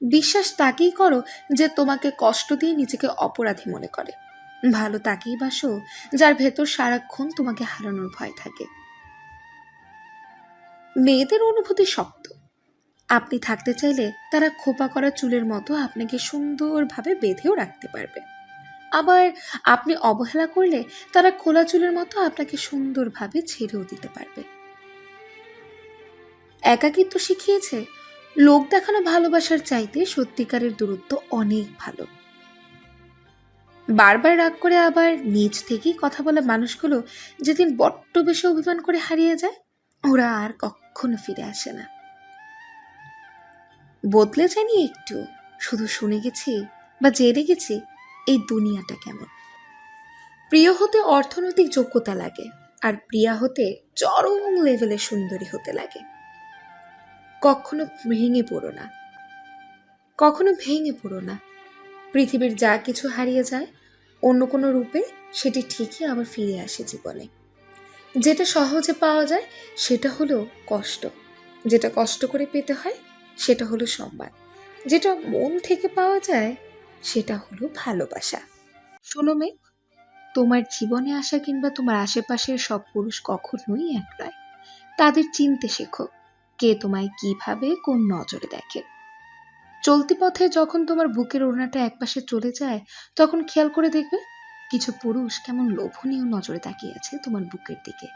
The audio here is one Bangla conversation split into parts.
বিশ্বাস তাকেই করো যে তোমাকে কষ্ট দিয়ে নিজেকে অপরাধী মনে করে। ভালো তাকেই বাসো, যার ভেতর সারাক্ষণ তোমাকে হারানোর ভয় থাকে। মেয়েদের অনুভূতি শক্ত। আপনি থাকতে চাইলে তারা খোপা করা চুলের মতো আপনাকে সুন্দরভাবে বেঁধেও রাখতে পারবে। আবার আপনি অবহেলা করলে তারা খোলা চুলের মতো আপনাকে সুন্দরভাবে ছেড়েও দিতে পারবে। একাকিত্ব শিখিয়েছে লোক দেখানো ভালোবাসার চাইতে সত্যিকারের দূরত্ব অনেক ভালো। বারবার রাগ করে আবার নিজ থেকেই কথা বলা মানুষগুলো যেদিন বড্ড বেশি অভিমান করে হারিয়ে যায়, ওরা আর কখনো ফিরে আসে না। বদলে জানি একটু, শুধু শুনে গেছি বা জেনে গেছি এই দুনিয়াটা কেমন। প্রিয় হতে অর্থনৈতিক যোগ্যতা লাগে, আর প্রিয়া হতে চরম লেভেলে সুন্দরী হতে লাগে। কখনো ভেঙে পড়ো না। কখনো ভেঙে পড়ো না। পৃথিবীর যা কিছু হারিয়ে যায়, অন্য কোনো রূপে সেটি ঠিকই আবার ফিরে আসে জীবনে। যেটা সহজে পাওয়া যায়, সেটা হলো কষ্ট। যেটা কষ্ট করে পেতে হয়, সেটা হলো সম্মান। যেটা মন থেকে পাওয়া যায়, সেটা হলো ভালোবাসা। শোনো মেয়ে তোমার জীবনে আসা কিংবা তোমার আশেপাশের সব পুরুষ কখনোই এক নয়। তাদের চিনতে শেখো। কে তোমায় কীভাবে কোন নজরে দেখে? চলতি পথে যখন তোমার বুকের ওড়নাটা একপাশে চলে যায়, তখন খেয়াল করে দেখবে কিছু পুরুষ কেমন লোভনীয় নজরে তাকিয়ে আছে তোমার বুকের দিকে।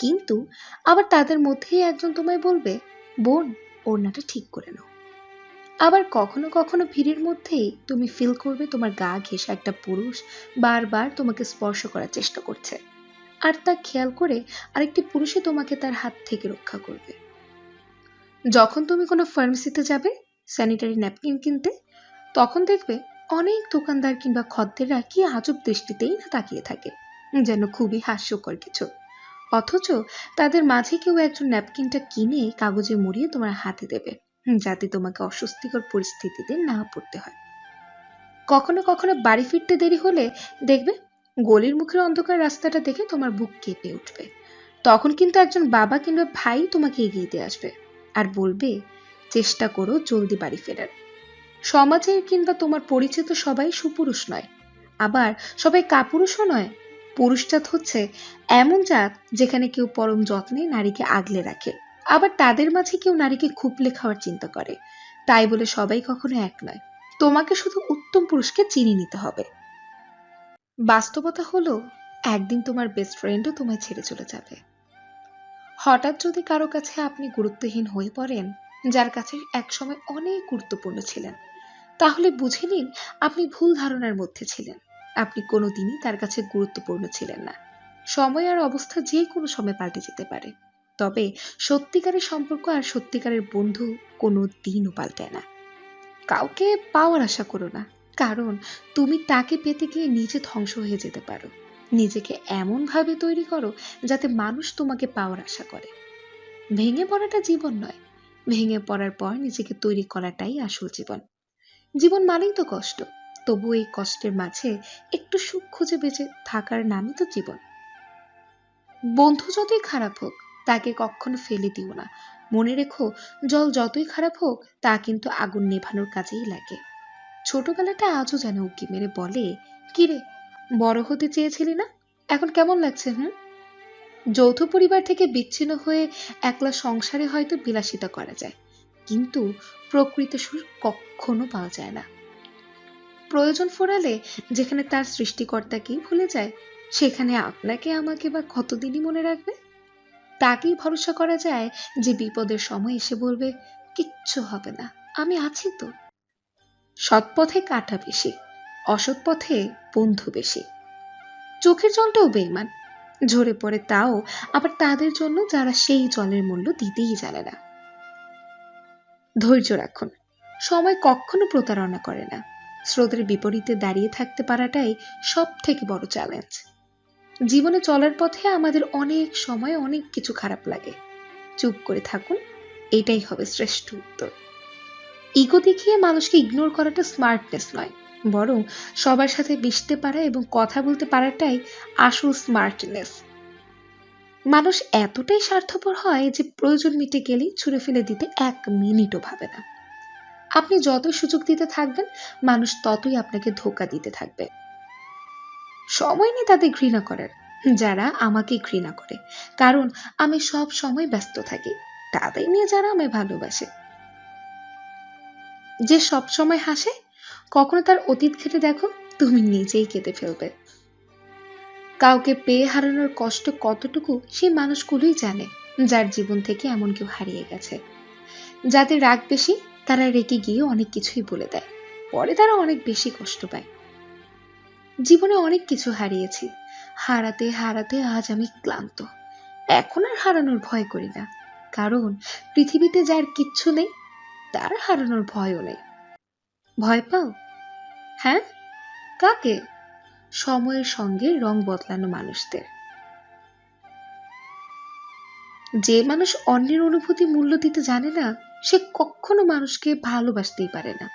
কিন্তু আবার তাদের মধ্যেই একজন তোমায় বলবে, বোন, ওড়নাটা ঠিক করে নাও। আবার কখনো কখনো ভিড়ের মধ্যেই তুমি ফিল করবে তোমার গা ঘেঁষা একটা পুরুষ বারবার তোমাকে স্পর্শ করার চেষ্টা করছে। আর তা খেয়াল করে আরেকটি পুরুষে তোমাকে তার হাত থেকে রক্ষা করবে। যখন তুমি কোনো ফার্মেসিতে যাবে স্যানিটারি ন্যাপকিন কিনতে, তখন দেখবে অনেক দোকানদার কিংবা খদ্দেররা কি আজব দৃষ্টিতেই না তাকিয়ে থাকে। যেন খুবই হাস্যকর কিছু। অথচ তাদের মাঝে কেউ একজন ন্যাপকিনটা কিনে কাগজে মুড়িয়ে তোমার হাতে দেবে, যাতে তোমাকে অস্বস্তিকর পরিস্থিতিতে না পড়তে হয়। কখনো কখনো বাড়ি ফিরতে দেরি হলে দেখবে গলির মুখের অন্ধকার রাস্তাটা দেখে তোমার বুক কেঁপে উঠবে। তখন কিন্তু একজন বাবা কিংবা ভাই তোমাকে এগিয়ে দিয়ে আসবে। আর বলবে, চেষ্টা করো জলদি বাড়ি ফেরার। সমাজের কিংবা তোমার পরিচিত সবাই সুপুরুষ নয়, আবার সবাই কাপুরুষও নয়। পুরুষজাত হচ্ছে এমন জাত যেখানে কেউ পরম যত্নে নারীকে আগলে রাখে, আবার তাদের মাঝে কেউ নারীকে খুপলে খাওয়ার চিন্তা করে। তাই বলে সবাই কখনো এক নয়, তোমাকে শুধু উত্তম পুরুষকে চিনি নিতে হবে। বাস্তবতা হলো, একদিন তোমার বেস্ট ফ্রেন্ডও তোমায় ছেড়ে চলে যাবে। হঠাৎ যদি কারও কাছে আপনি গুরুত্বহীন হয়ে পড়েন, যার কাছে একসময় অনেক গুরুত্বপূর্ণ ছিলেন, তাহলে বুঝে নিন আপনি ভুল ধারণার মধ্যে ছিলেন। আপনি কোনোদিনই তার কাছে গুরুত্বপূর্ণ ছিলেন না। সময় আর অবস্থা যে কোনো সময় পাল্টে যেতে পারে। তবে সত্যিকারের সম্পর্ক আর সত্যিকারের বন্ধু কোনো দিনও পাল্টায় না। কাউকে পাওয়ার আশা করো না, কারণ তুমি তাকে পেতে গিয়ে নিজে ধ্বংস হয়ে যেতে পারো। নিজেকে এমনভাবে তৈরি করো যাতে মানুষ তোমাকে পাওয়ার আশা করে। ভেঙে পড়াটা জীবন নয়। ভেঙে পড়ার পর নিজেকে তৈরি করাটাই আসল জীবন। জীবন মানেই তো কষ্ট। তবু এই কষ্টের মাঝে একটু সুখ খুঁজে বেঁচে থাকার নামই তো জীবন। বন্ধু যতই খারাপ হোক, তাকে কখনো ফেলে দিও না। মনে রেখো, জল যতই খারাপ হোক, তা কিন্তু আগুন নেভানোর কাজেই লাগে। ছোটবেলাটা আজও যেন উকি মেরে বলে, কিরে বড় হতে চেয়েছিলি না? এখন কেমন লাগছে, হুম? যৌথ পরিবার থেকে বিচ্ছিন্ন হয়ে একলা সংসারে হয়তো বিলাসিতা করা যায়, কিন্তু প্রকৃত সুর কখনো পাওয়া যায় না। প্রয়োজন ফোরালে যেখানে তার সৃষ্টিকর্তাকেই ভুলে যায়, সেখানে আপনাকে আমাকে বা কতদিনই মনে রাখবে? তাকেই ভরসা করা যায় যে বিপদের সময় এসে বলবে, কিচ্ছু হবে না, আমি আছি তো। সৎপথে কাটা বেশি। অসৎ পথে বন্ধু বেশি। চোখের জলটাও বেইমান। ঝরে পড়ে তাও আবার তাদের জন্য যারা সেই জলের মূল্য দিতেই জানে না। ধৈর্য রাখুন। সময় কখনো প্রতারণা করে না। স্রোতের বিপরীতে দাঁড়িয়ে থাকতে পারাটাই সব থেকে বড় চ্যালেঞ্জ জীবনে চলার পথে আমাদের অনেক সময় অনেক কিছু খারাপ লাগে। চুপ করে থাকুন, এটাই হবে শ্রেষ্ঠ উত্তর। ইগো দেখিয়ে মানুষকে ইগনোর করাটা স্মার্টনেস নয়। বরং সবার সাথে মিশতে পারা এবং কথা বলতে পারাটাই আসল স্মার্টনেস মানুষ এতটাই স্বার্থপর হয় যে প্রয়োজন মিটে গেলেই ছুঁড়ে ফেলে দিতে এক মিনিটও ভাবে না। আপনি যত সুযোগ দিতে থাকবেন, মানুষ ততই আপনাকে ধোকা দিতে থাকবে। সময় নেই তাদের ঘৃণা করার। যারা আমাকে ঘৃণা করে, কারণ আমি সব সময় ব্যস্ত থাকি, তাদের নিয়ে যারা আমায় ভালোবাসে। যে সব সময় হাসে কখনো তার অতীত ঘেটে দেখো, তুমি নিজেই কেঁদে ফেলবে। কাউকে পেয়ে হারানোর কষ্ট কতটুকু সেই মানুষগুলোই জানে, যার জীবন থেকে এমন কেউ হারিয়ে গেছে। যাদের রাগ বেশি, তারা রেগে গিয়ে অনেক কিছুই বলে দেয়। পরে তারা অনেক বেশি কষ্ট পায়। জীবনে অনেক কিছু হারিয়েছি। হারাতে হারাতে আজ আমি ক্লান্ত। এখন আর হারানোর ভয় করি না। কারণ পৃথিবীতে যার কিচ্ছু নেই, তার হারানোর ভয়ও নেই। ভয় পাও? হ্যাঁ? কাকে? সময়ের সঙ্গে রং বদলানো মানুষদের। যে মানুষ অন্যের অনুভূতি মূল্য দিতে জানে না, সে কখনো মানুষকে ভালোবাসতেই পারে না।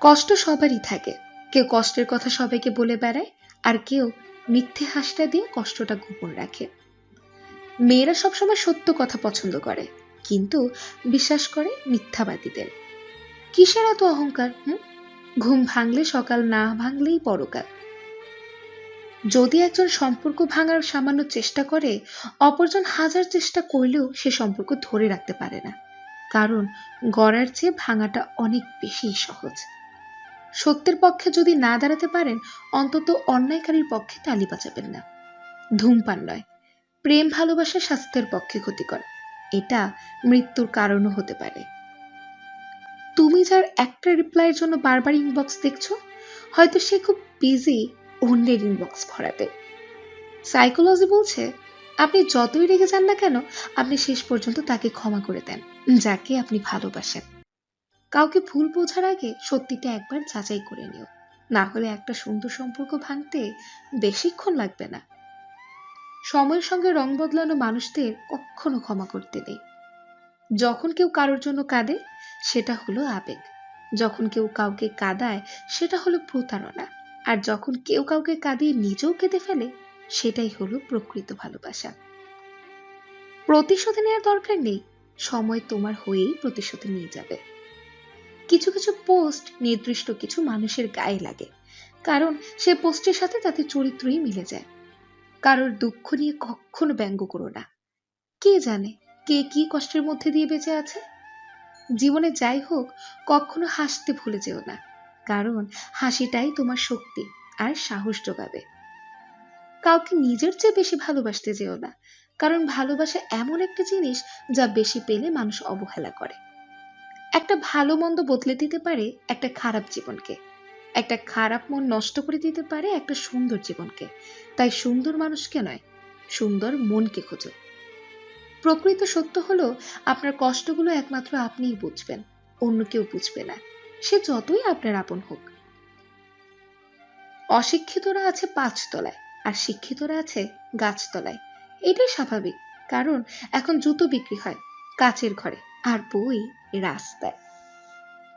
কষ্ট সবারই থাকে। কেউ কষ্টের কথা সবাইকে বলে বেড়ায়, আর কেউ মিথ্যে হাসটা দিয়ে কষ্টটা গোপন রাখে। মেয়েরা সবসময় সত্য কথা পছন্দ করে, কিন্তু বিশ্বাস করে মিথ্যাবাদীদের। কিসের এত অহংকার ঘুম ভাঙলে সকাল, না ভাঙলেই পরকাল। যদি একজন সম্পর্ক ভাঙার সামান্য চেষ্টা করে, অপরজন হাজার চেষ্টা করলেও সে সম্পর্ক ধরে রাখতে পারে না। কারণ গড়ার চেয়ে ভাঙাটা অনেক বেশি সহজ। সত্যের পক্ষে যদি না দাঁড়াতে পারেন, অন্তত অন্যায়কারীর পক্ষে তালি বাজাবেন না। ধূমপান নয়, প্রেম, ভালোবাসা স্বাস্থ্যের পক্ষে ক্ষতিকর। এটা মৃত্যুর কারণও হতে পারে। তুমি যার একটা রিপ্লাইয়ের জন্য বারবার ইনবক্স দেখছ, হয়তো সে খুব বিজি অন্যের ইনবক্স ভরাতে। সাইকোলজি বলছে, আপনি যতই রেগে যান না কেন, আপনি শেষ পর্যন্ত তাকে ক্ষমা করে দেন, যাকে আপনি ভালোবাসেন। কাউকে ভুল বোঝার আগে সত্যিটা একবার যাচাই করে নিও। না হলে একটা সুন্দর সম্পর্ক ভাঙতে বেশিক্ষণ লাগবে না। সময়ের সঙ্গে রং বদলানো মানুষদের কখনো ক্ষমা করতে নেই। যখন কেউ কারোর জন্য কাঁদে, সেটা হলো আবেগ। যখন কেউ কাউকে কাঁদায়, সেটা হলো প্রতারণা। আর যখন কেউ কাউকে কাঁদিয়ে নিজেও কেঁদে ফেলে, সেটাই হলো প্রকৃত ভালোবাসা। প্রতিশোধ নেওয়ার দরকার নেই। সময় তোমার হয়েই প্রতিশোধ নিয়ে যাবে। কিছু কিছু পোস্ট নির্দিষ্ট কিছু মানুষের গায়ে লাগে। কারণ সে পোস্টের সাথে তাদের চরিত্রই মিলে যায়। কারোর দুঃখ নিয়ে কখনো ব্যঙ্গ করো না। কে জানে কে কি কষ্টের মধ্যে দিয়ে বেঁচে আছে? জীবনে যাই হোক, কখনো হাসতে ভুলে যেও না, কারণ হাসিটাই তোমার শক্তি আর সাহস যোগাবে কাউকে নিজের চেয়ে বেশি ভালোবাসতে যেও না, কারণ ভালোবাসা এমন একটা জিনিস যা বেশি পেলে মানুষ অবহেলা করে। একটা ভালো মন্দ বদলে দিতে পারে একটা খারাপ জীবনকে, একটা খারাপ মন নষ্ট করে দিতে পারে একটা সুন্দর জীবনকে। তাই সুন্দর মানুষকে নয়, সুন্দর মনকে খোঁজো। প্রকৃত সত্য হলো, আপনার কষ্টগুলো একমাত্র আপনিই বুঝবেন, অন্য কেউ বুঝবে না। সে যতই আপনার আপন হোক। অশিক্ষিতরা আছে পাঁচতলায়, আর শিক্ষিতরা আছে গাছতলায়। এটাই স্বাভাবিক, কারণ এখন জুতো বিক্রি হয়, কাচের ঘরে, আর বই রাস্তায়।